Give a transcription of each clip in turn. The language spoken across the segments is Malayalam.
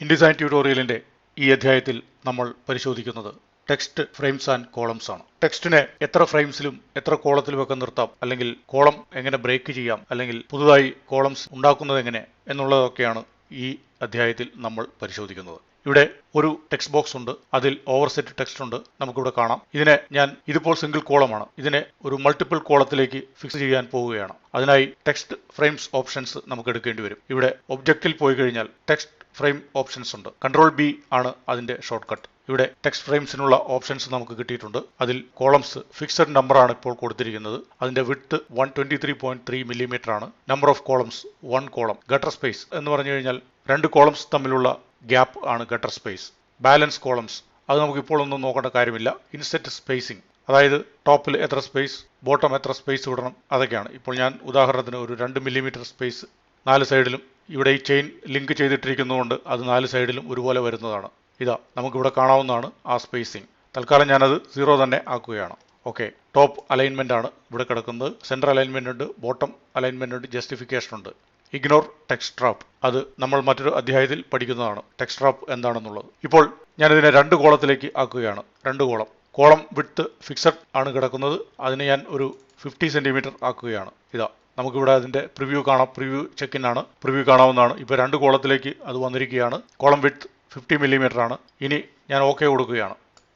ഇൻഡിസൈൻ ട്യൂട്ടോറിയലിന്റെ ഈ അധ്യായത്തിൽ നമ്മൾ പരിശോധിക്കുന്നത് ടെക്സ്റ്റ് ഫ്രെയിംസ് ആൻഡ് കോളംസ് ആണ്. ടെക്സ്റ്റിനെ എത്ര ഫ്രെയിംസിലും എത്ര കോളത്തിലും ഒക്കെ നിർത്താം അല്ലെങ്കിൽ കോളം എങ്ങനെ ബ്രേക്ക് ചെയ്യാം അല്ലെങ്കിൽ പുതുതായി കോളംസ് ഉണ്ടാക്കുന്നത് എങ്ങനെ എന്നുള്ളതൊക്കെയാണ് ഈ അധ്യായത്തിൽ നമ്മൾ പരിശോധിക്കുന്നത്. ഇവിടെ ഒരു ടെക്സ്റ്റ് ബോക്സ് ഉണ്ട്. അതിൽ ഓവർസെറ്റ് ടെക്സ്റ്റ് ഉണ്ട്. നമുക്കിവിടെ കാണാം. ഇതിനെ ഞാൻ ഇതിപ്പോൾ സിംഗിൾ കോളമാണ് ഇതിനെ ഒരു മൾട്ടിപ്പിൾ കോളത്തിലേക്ക് ഫിക്സ് ചെയ്യാൻ പോവുകയാണ്. അതിനായി ടെക്സ്റ്റ് ഫ്രെയിംസ് ഓപ്ഷൻസ് നമുക്ക് എടുക്കേണ്ടി വരും. ഇവിടെ ഒബ്ജക്റ്റിൽ പോയി കഴിഞ്ഞാൽ ടെക്സ്റ്റ് ഫ്രെയിം ഓപ്ഷൻസ് ഉണ്ട്. കൺട്രോൾ ബി ആണ് അതിന്റെ ഷോർട്ട് കട്ട് ഇവിടെ ടെക്സ്റ്റ് ഫ്രെയിംസിനുള്ള ഓപ്ഷൻസ് നമുക്ക് കിട്ടിയിട്ടുണ്ട്. അതിൽ കോളംസ് ഫിക്സഡ് നമ്പർ ആണ് ഇപ്പോൾ കൊടുത്തിരിക്കുന്നത്. അതിന്റെ width one twenty three point three millimetre ആണ്. Number of columns one column gutter space എന്ന് പറഞ്ഞു കഴിഞ്ഞാൽ രണ്ട് കോളംസ് തമ്മിലുള്ള ഗ്യാപ്പ് ആണ് ഗട്ടർ സ്പേസ് ബാലൻസ് കോളംസ് അത് നമുക്ക് ഇപ്പോൾ ഒന്നും നോക്കേണ്ട കാര്യമില്ല. ഇൻസെറ്റ് സ്പേസിംഗ് അതായത് ടോപ്പിൽ എത്ര സ്പേസ് ബോട്ടം എത്ര സ്പേസ് വിടണം അതൊക്കെയാണ്. ഇപ്പോൾ ഞാൻ ഉദാഹരണത്തിന് ഒരു രണ്ട് മില്ലിമീറ്റർ സ്പേസ് നാല് സൈഡിലും ഇവിടെ ഈ ചെയിൻ ലിങ്ക് ചെയ്തിട്ടിരിക്കുന്നതുകൊണ്ട് അത് നാല് സൈഡിലും ഒരുപോലെ വരുന്നതാണ്. ഇതാ നമുക്കിവിടെ കാണാവുന്നതാണ് ആ സ്പേസിംഗ് തൽക്കാലം ഞാനത് സീറോ തന്നെ ആക്കുകയാണ്. ഓക്കെ ടോപ്പ് അലൈൻമെന്റ് ആണ് ഇവിടെ കിടക്കുന്നത്. സെൻട്രൽ അലൈൻമെന്റ് ഉണ്ട് ബോട്ടം അലൈൻമെന്റ് ഉണ്ട് ജസ്റ്റിഫിക്കേഷൻ ഉണ്ട്. ഇഗ്നോർ ടെക്സ്റ്റ് ട്രാപ്പ് അത് നമ്മൾ മറ്റൊരു അധ്യായത്തിൽ പഠിക്കുന്നതാണ്. ടെക്സ്റ്റ് ട്രാപ്പ് എന്താണെന്നുള്ളത്. ഇപ്പോൾ ഞാനിതിനെ രണ്ട് കോളത്തിലേക്ക് ആക്കുകയാണ്. രണ്ട് കോളം. കോളം വിട്ട് ഫിക്സഡ് ആണ് കിടക്കുന്നത്. അതിന് ഞാൻ ഒരു ഫിഫ്റ്റി സെന്റിമീറ്റർ ആക്കുകയാണ്. ഇതാ. നമുക്കിവിടെ അതിന്റെ പ്രിവ്യൂ കാണാം. പ്രിവ്യൂ ചെക്ക് ആണ്. പ്രിവ്യൂ കാണാവുന്നതാണ്. ഇപ്പോൾ രണ്ട് കോളത്തിലേക്ക് അത് വന്നിരിക്കുകയാണ്. കോളം വിത്ത് ഫിഫ്റ്റി മില്ലിമീറ്റർ ആണ്. ഇനി ഞാൻ ഓക്കെ കൊടുക്കുകയാണ്.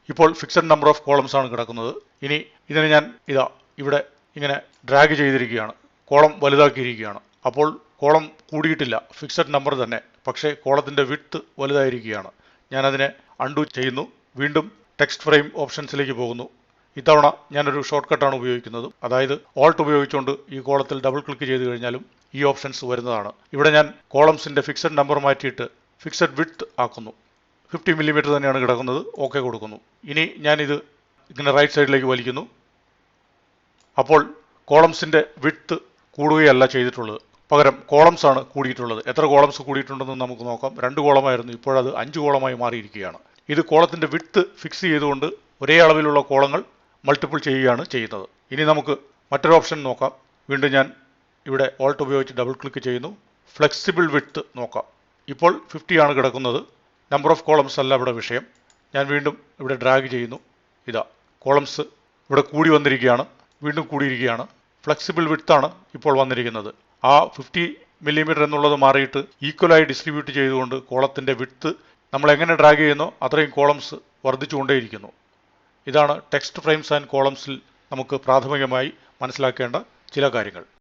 ഇപ്പോൾ ഫിക്സഡ് നമ്പർ ഓഫ് കോളംസ് ആണ് കിടക്കുന്നത്. ഇനി ഇതിനെ ഞാൻ ഇതാ ഇവിടെ ഇങ്ങനെ ഡ്രാഗ് ചെയ്തിരിക്കുകയാണ്. കോളം വലുതാക്കിയിരിക്കുകയാണ്. അപ്പോൾ കോളം കൂടിയിട്ടില്ല. ഫിക്സഡ് നമ്പർ തന്നെ. പക്ഷേ കോളത്തിന്റെ വിട്ത് വലുതായിരിക്കുകയാണ്. ഞാനതിനെ അൺഡു ചെയ്യുന്നു. വീണ്ടും ടെക്സ്റ്റ് ഫ്രെയിം ഓപ്ഷൻസിലേക്ക് പോകുന്നു. ഇത്തവണ ഞാനൊരു ഷോർട്ട് കട്ടാണ് ഉപയോഗിക്കുന്നത്. അതായത് ഓൾട്ട് ഉപയോഗിച്ചുകൊണ്ട് ഈ കോളത്തിൽ ഡബിൾ ക്ലിക്ക് ചെയ്ത് കഴിഞ്ഞാലും ഈ ഓപ്ഷൻസ് വരുന്നതാണ്. ഇവിടെ ഞാൻ കോളംസിന്റെ ഫിക്സഡ് നമ്പർ മാറ്റിയിട്ട് ഫിക്സഡ് വിഡ്ത്ത് ആക്കുന്നു. ഫിഫ്റ്റി മില്ലിമീറ്റർ തന്നെയാണ് കിടക്കുന്നത്. ഓക്കെ കൊടുക്കുന്നു. ഇനി ഞാനിത് ഇങ്ങനെ റൈറ്റ് സൈഡിലേക്ക് വലിക്കുന്നു. അപ്പോൾ കോളംസിന്റെ വിഡ്ത്ത് കൂടുകയല്ല ചെയ്തിട്ടുള്ളത്. പകരം കോളംസ് ആണ് കൂടിയിട്ടുള്ളത്. എത്ര കോളംസ് കൂടിയിട്ടുണ്ടെന്ന് നമുക്ക് നോക്കാം. രണ്ട് കോളമായിരുന്നു ഇപ്പോഴത് അഞ്ച് കോളമായി മാറിയിരിക്കുകയാണ്. ഇത് കോളത്തിന്റെ വിഡ്ത്ത് ഫിക്സ് ചെയ്തുകൊണ്ട് ഒരേ അളവിലുള്ള കോളങ്ങൾ മൾട്ടിപ്പിൾ ചെയ്യുകയാണ് ചെയ്യുന്നത്. ഇനി നമുക്ക് മറ്റൊരു ഓപ്ഷൻ നോക്കാം. വീണ്ടും ഞാൻ ഇവിടെ ഓൾട്ട് ഉപയോഗിച്ച് ഡബിൾ ക്ലിക്ക് ചെയ്യുന്നു. ഫ്ലെക്സിബിൾ വിഡ്ത്ത് നോക്കാം. ഇപ്പോൾ ഫിഫ്റ്റി ആണ് കിടക്കുന്നത്. നമ്പർ ഓഫ് കോളംസ് അല്ല ഇവിടെ വിഷയം. ഞാൻ വീണ്ടും ഇവിടെ ഡ്രാഗ് ചെയ്യുന്നു. ഇതാ കോളംസ് ഇവിടെ കൂടി വന്നിരിക്കുകയാണ്. വീണ്ടും കൂടിയിരിക്കുകയാണ്. ഫ്ലെക്സിബിൾ വിത്താണ് ഇപ്പോൾ വന്നിരിക്കുന്നത്. ആ ഫിഫ്റ്റി മില്ലിമീറ്റർ എന്നുള്ളത് മാറിയിട്ട് ഈക്വലായി ഡിസ്ട്രിബ്യൂട്ട് ചെയ്തുകൊണ്ട് കോളത്തിന്റെ വിഡ്ത്ത് നമ്മൾ എങ്ങനെ ഡ്രാഗ് ചെയ്യുന്നോ അത്രയും കോളംസ് വർദ്ധിച്ചുകൊണ്ടേയിരിക്കുന്നു. ഇതാണ് ടെക്സ്റ്റ് ഫ്രെയിംസ് ആൻഡ് കോളംസിൽ നമുക്ക് പ്രാഥമികമായി മനസ്സിലാക്കേണ്ട ചില കാര്യങ്ങൾ.